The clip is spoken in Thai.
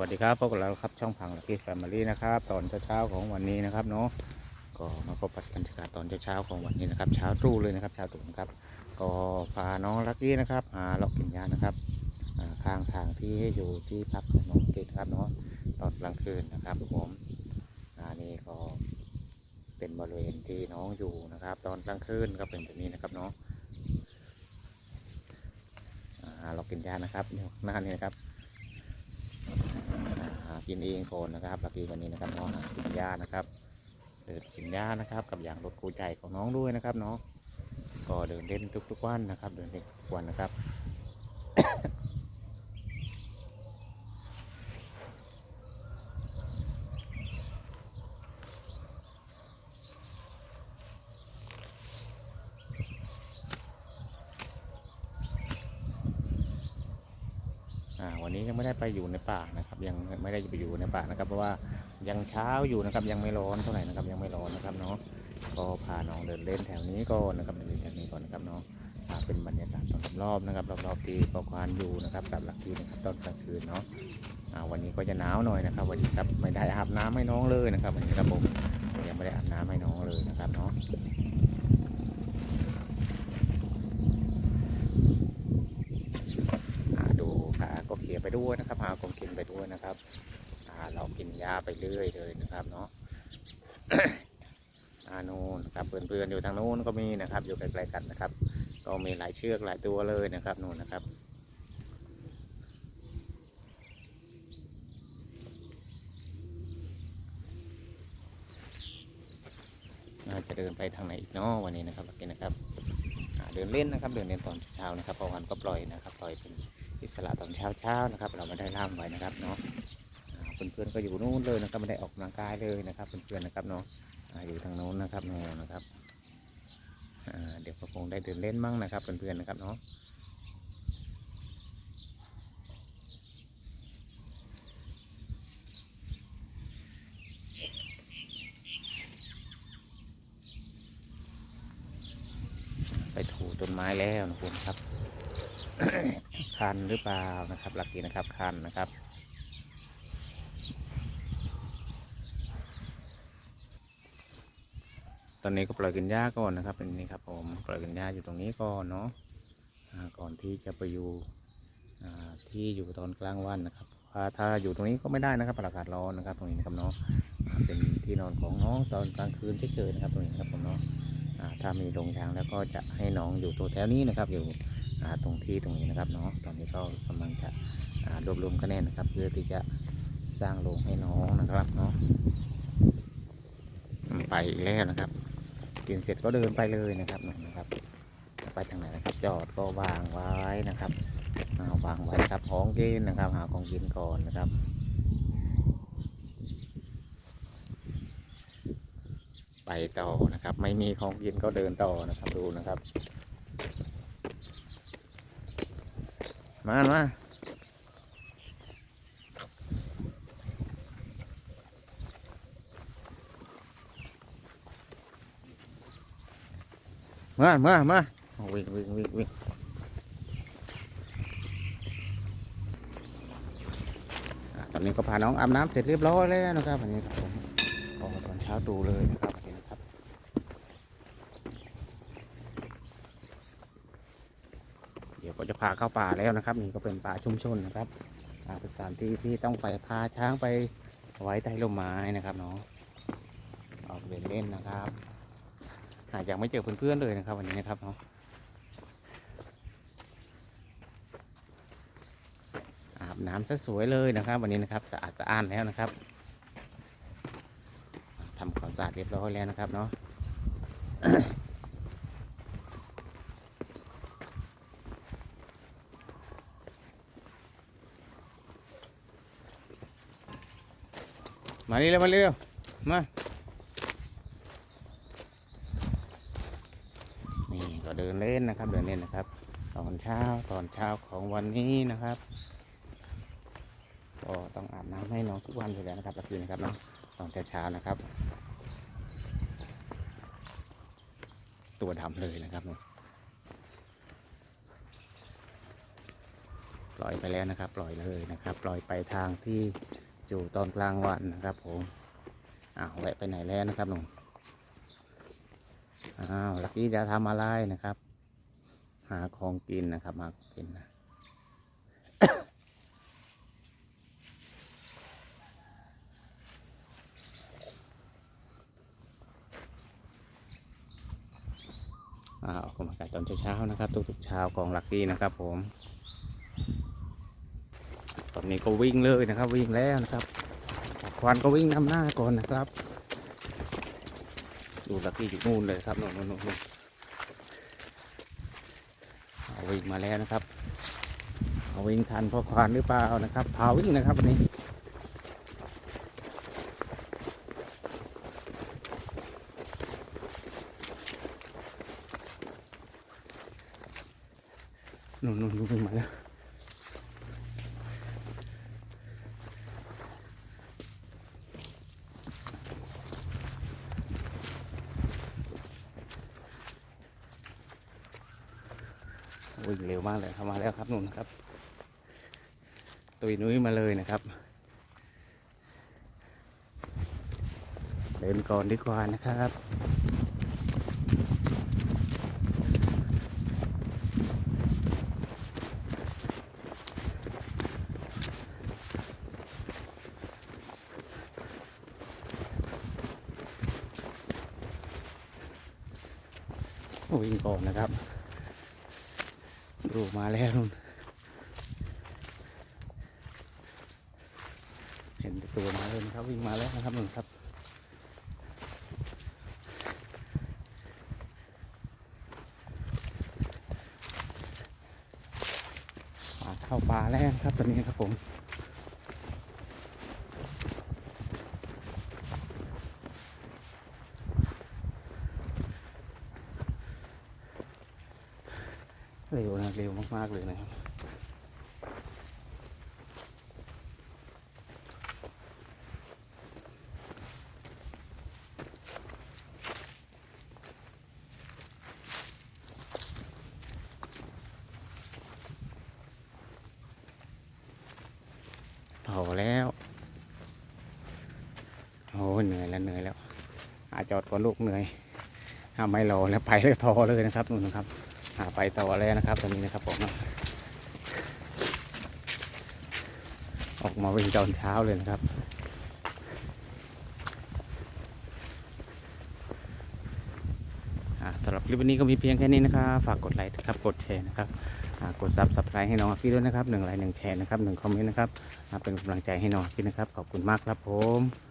วัสดีครับพบกับเราครับช่องพังลักกี้แฟมิลี่นะครับตอนเช้าๆของวันนี้นะครับเนาะก็มาพบกับบรรยากาศตอนเช้าๆของวันนี้นะครับเช้าตรู่เลยนะครับเช้าตรู่ครับ ก็พาน้องลักกี้นะครับหาเลาะกินยานะครับอ่าข้างทางที่อยู่ที่พักของน้องกินนะครับเนาะตอนกลางคืนนะครับผมอันนี้ก็เป็นบริเวณที่น้องอยู่นะครับ ตอนกลางคืนก็เป็นแบบนี้นะครับเนาะหาเรากินยานะครับหน้านี้นะครับ กินเองก่อนนะครับลักกี้วันนี้นะครับน้องหากินหญ้านะครับเดินกินหญ้านะครับ กับอย่างรถคูใจของน้องด้วยนะครับเนาะก็เดินเล่นทุกๆวันนะครับ เดินเล่นทุกวันนะครับ วันนี้ยังไม่ได้ไปอยู่ในป่านะครับ ยังไม่ได้ไปอยู่ในป่านะครับ เพราะว่ายังเช้าอยู่นะครับ ยังไม่ร้อนเท่าไหร่นะครับ ยังไม่ร้อนนะครับเนาะ ก็พาน้องเดินเล่นแถวนี้ก่อนนะครับเดินเล่นแถวนี้ก่อนนะครับเนาะอ่าเป็นบรรยากาศตอนรอบนะครับรอบๆที่ปอควานอยู่นะครับกับหลักที่นะครับตอนกลางคืนเนาะวันนี้ก็จะหนาวหน่อยนะครับวันนี้ครับไม่ได้อาบน้ำให้น้องเลยนะครับวันนี้ครับผมยังไม่ได้อาบน้ำให้น้องเลยนะครับเนาะ อ่าดูขาก็เขีย ไปด้วยนะครับหากงกินไปด้วยนะครับอาเรากินยาไปเรื่อยเลยนะครับเนาะอานูนครับเพื่อนๆอยู่ทางนู้นก็มีนะครับ อยู่ใกล้ๆกันนะครับ ก็มีหลายเชือกหลายตัวเลยนะครับนู่นนะครับน่าจะเดินไปทางไหนอีกเนาะวันนี้นะครับโอเคนะครับเดินเล่นนะครับ เดินเล่นตอนเช้านะครับเพราะวันก็ปล่อยนะครับ ปล่อยเป็น อิสระตอนเช้าเช้าๆนะครับ เราไม่ได้ล่ามไว้นะครับเนาะเพื่อนๆก็อยู่นู่นเลยนะครับไม่ได้ออกกำลังกายเลยนะครับเพื่อนๆนะครับเนาะอยู่ทางโน้นนะครับโน้นนะครับเดี๋ยวก็คงได้เดินเล่นมั่งนะครับเพื่อนๆนะครับเนาะไปถูต้นไม้แล้วนะคุณครับ คันหรือเปล่านะครับ หลักทีนะครับคันนะครับตอนนี้ก็ปล่อยกินหญ้าก่อนนะครับเป็นนี่ครับผมปล่อยกินหญ้าอยู่ตรงนี้ก่อนเนาะก่อนที่จะไปอยู่ที่อยู่ตอนกลางวันนะครับถ้าอยู่ตรงนี้ก็ไม่ได้นะครับอากาศร้อนนะครับ ตรงนี้นะครับเนาะเป็นที่นอนของน้องตอนกลางคืนเฉยๆนะครับตรงนี้นะครับผมเนาะถ้ามีโรงช้างแล้วก็จะให้น้องอยู่ตัวแถวนี้นะครับอยู่ ตรงที่ตรงนี้นะครับเนาะตอนนี้ก็กำลังจะรวบรวมคะแนนนะครับ เพื่อที่จะสร้างโรงให้น้องนะครับเนาะไปอีกแล้วนะครับ กินเสร็จก็เดินไปเลยนะครับนะครับ ไปทางไหนนะครับ จอดก็วางไว้นะครับาวางไว้ครับของกินนะครับ หาของกินก่อนนะครับไปต่อนะครับ ไม่มีของกินก็เดินต่อนะครับดูนะครับ มามามามามาโอ้วิ่งวิ่งวิ่งวิ่งอะตอนนี้ก็พาน้องอาบน้ำเสร็จเรียบร้อยแล้วนะครับวันนี้ครับผมก็ตอนเช้าตู่เลยนะครับวันนี้นะครับ เดี๋ยว ก็จะพาเข้าป่าแล้วนะครับ นี่ก็เป็นป่าชุมชนนะครับอาเป็นสถานที่ที่ต้องไปพาช้างไปไว้ใต้ร่มไม้นะครับเนาะออกเดินเล่นนะครับอายังไม่เจอเพื่อนๆเลยนะครับ วันนี้นะครับเนาะอาบน้ำซะสวยเลยนะครับ วันนี้นะครับสะอาดสะอ้านแล้วนะครับทำความสะอาดเรียบร้อยแล้วนะครับเนาะ มานี่เร็วมาเร็วมานี่ก็เดินเล่นนะครับ เดินเล่นนะครับ ตอนเช้าตอนเช้าของวันนี้นะครับก็ต้องอาบน้ำให้น้องทุกวันอยู่แล้วนะครับตะกี้นะครับเนาะตอนเช้านะครับ ตัวดำเลยนะครับเนี่ยปล่อยไปแล้วนะครับ ปล่อยเลยนะครับ ปล่อยไปทางที่ อยู่ตอนกลางวันนะครับผมอ้าวแวะไปไหนแล้วนะครับหนุ่มอ้าวลักกี้จะทำอะไรนะครับ หาของกินนะครับมากินนะอ่าอกกำลังกายตอนเช้าๆนะครับ ทุกๆเช้าของลักกี้นะครับผม นนี้ก็วิ่งเลยนะครับ วิ่งแล้วนะครับควันก็วิ่งนำหน้าก่อนนะครับ ดูลักกี้อยู่นู่นเลยครับนู่นนู่นนู่นนู่นเอาวิ่งมาแล้วนะครับเอาวิ่งทันพ่อควานหรือเปล่านะครับพาวิ่งนะครับวันนี้นู่นนู่นนู่นวิ่งมาแล้ว วิ่งเร็วมากเลยครับมาแล้วครับนู่นครับตุยนุ้ยมาเลยนะครับ เดินก่อนดีกว่านะครับวิ่งก่อนนะครับ ดูมาแล้วนู่นเห็นตัวมาเลยนะครับวิ่งมาแล้วนะครับนู่นครับมาเข้าป่าแล้วครับตอนนี้ครับผม เร็วนะเร็วมากๆเลยนะครับพอแล้วโอ้เหนื่อยแล้วเหนื่อยแล้วอาจอดก่อนลูกเหนื่อยถ้าไม่รอแล้วไปเลยทอเลยนะครับนู่นนะครับ ไปต่อแล้วนะครับตอนนี้นะครับผมออกมาวิ่งตอนเช้าเลยนะครับสำหรับคลิปวันนี้ก็มีเพียงแค่นี้นะครับ ฝากกดไลค์ครับกดแชร์นะครับกดซับสไครต์ให้น้องอาฟี่ด้วยนะครับหนึ่งไลค์หนึ่งแชร์นะครับหนึ่งคอมเมนต์นะครับเป็นกำลังใจให้น้องพี่นะครับ ขอบคุณมากครับผม